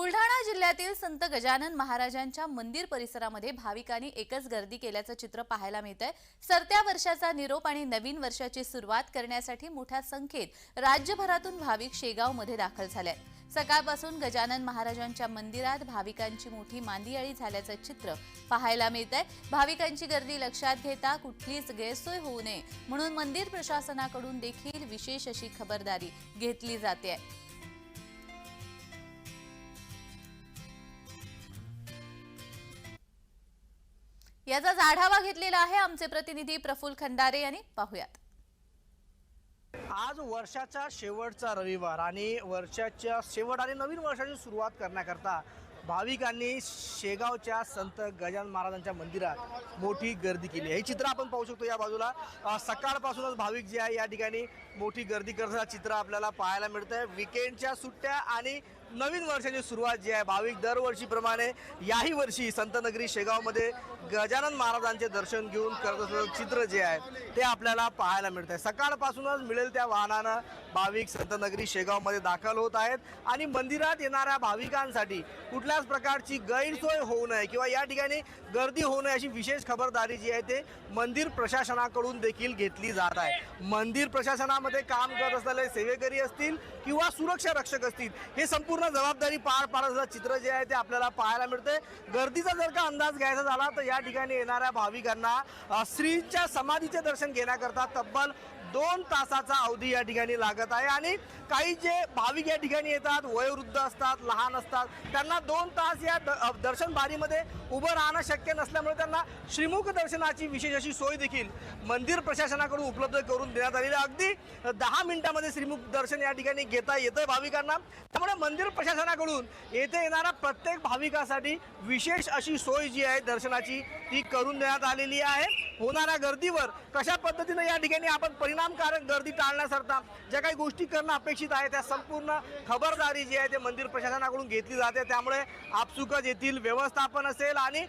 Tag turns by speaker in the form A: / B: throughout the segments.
A: बुलढाणा जिल्ह्यातील संत गजानन महाराजांच्या मंदिर परिसरामध्ये भाविकांनी एकच गर्दी केल्याचं चित्र पाहायला मिळतंय. सरत्या वर्षाचा निरोप आणि नवीन वर्षाची सुरुवात करण्यासाठी मोठ्या संख्येत राज्यभरातून भाविक शेगावमध्ये दाखल झाले सकाळपासून गजानन महाराजांच्या मंदिरात भाविकांची मोठी मांदियाळी झाल्याचं चित्र पाहायला मिळतंय. भाविकांची गर्दी लक्षात घेता कुठलीच गैरसोय होऊ नये म्हणून मंदिर प्रशासनाकडून देखील विशेष अशी खबरदारी घेतली जाते याचाच आढावा घेतलेला आहे आमचे प्रतिनिधी प्रफुल्ल खंदारे यांनी. पाहुयात.
B: आज वर्षाचा शेवटचा रविवार आणि वर्षाच्या शेवट आणि नवीन वर्षाची सुरुवात करण्याकरता भाविकांनी शेगावच्या संत गजानन महाराजांच्या मंदिरात मोठी गर्दी केली हे चित्र आपण पाहू शकतो या बाजूला. सकाळपासूनच भाविक जे आहे या ठिकाणी मोठी गर्दी करताना चित्र आपल्याला पाहायला मिळतं आहे विकेंडच्या सुट्ट्या आणि नवीन वर्षाची सुरुवात जी आहे भाविक दरवर्षीप्रमाणे याही वर्षी संतनगरी शेगावमध्ये गजानन महाराजांचे दर्शन घेऊन करत असलेलं चित्र जे आहे ते आपल्याला पाहायला मिळत आहे सकाळपासूनच मिळेल त्या वाहनानं भाविक संतनगरी शेगावमध्ये दाखल होत आहेत आणि मंदिरात येणाऱ्या भाविकांसाठी कुठल्याच प्रकारची गैरसोय होऊ नये किंवा या ठिकाणी गर्दी होऊ नये अशी विशेष खबरदारी जी आहे ते मंदिर प्रशासनाकडून देखील घेतली जात आहे. मंदिर प्रशासनामध्ये काम करत असलेले सेवेकरी असतील किंवा सुरक्षा रक्षक असतील हे संपूर्ण जबाबदारी पार पाडण्याचं चित्र जे आहे ते आपल्याला पाहायला मिळतंय. गर्दीचा जर का अंदाज घ्यायचा झाला तर या ठिकाणी येणाऱ्या भाविकांना श्रींच्या समाधीचे दर्शन घेण्याकरता तब्बल दोन तासाचा अवधी या ठिकाणी लागत आहे आणि काही जे भाविक या ठिकाणी येतात वयोवृद्ध असतात लहान असतात त्यांना दोन तास या द- दर्शन बारीमध्ये उभं राहणं शक्य नसल्यामुळे त्यांना श्रीमुख दर्शनाची विशेष अशी सोय देखील मंदिर प्रशासनाकडून उपलब्ध करून देण्यात आलेली आहे. अगदी दहा मिनिटामध्ये श्रीमुख दर्शन या ठिकाणी घेता येतं भाविकांना. त्यामुळे मंदिर प्रशासनाकडून येथे येणाऱ्या प्रत्येक भाविकासाठी विशेष अशी सोय जी आहे दर्शनाची ती करून देण्यात आलेली आहे. होणाऱ्या गर्दीवर कशा पद्धतीनं या ठिकाणी आपण परिणामकारक गर्दी टाळण्याकरता ज्या काही गोष्टी करणं अपेक्षित आहे त्या संपूर्ण खबरदारी जी आहे ते मंदिर प्रशासनाकडून घेतली जाते. त्यामुळे आपसुकच येथील व्यवस्थापन असेल आणि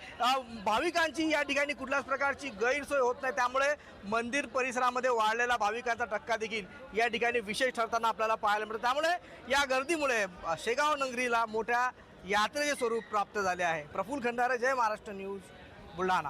B: भाविकांची या ठिकाणी कुठल्याच प्रकारची गैरसोय होत नाही. त्यामुळे मंदिर परिसरामध्ये वाढलेला भाविकांचा टक्का देखील या ठिकाणी विशेष ठरताना आपल्याला पाहायला मिळतं. त्यामुळे या गर्दीमुळे शेगाव नगरीला मोठ्या यात्रेचे स्वरूप प्राप्त झाले आहे. प्रफुल्ल खंडारे जय महाराष्ट्र न्यूज बुलढाणा.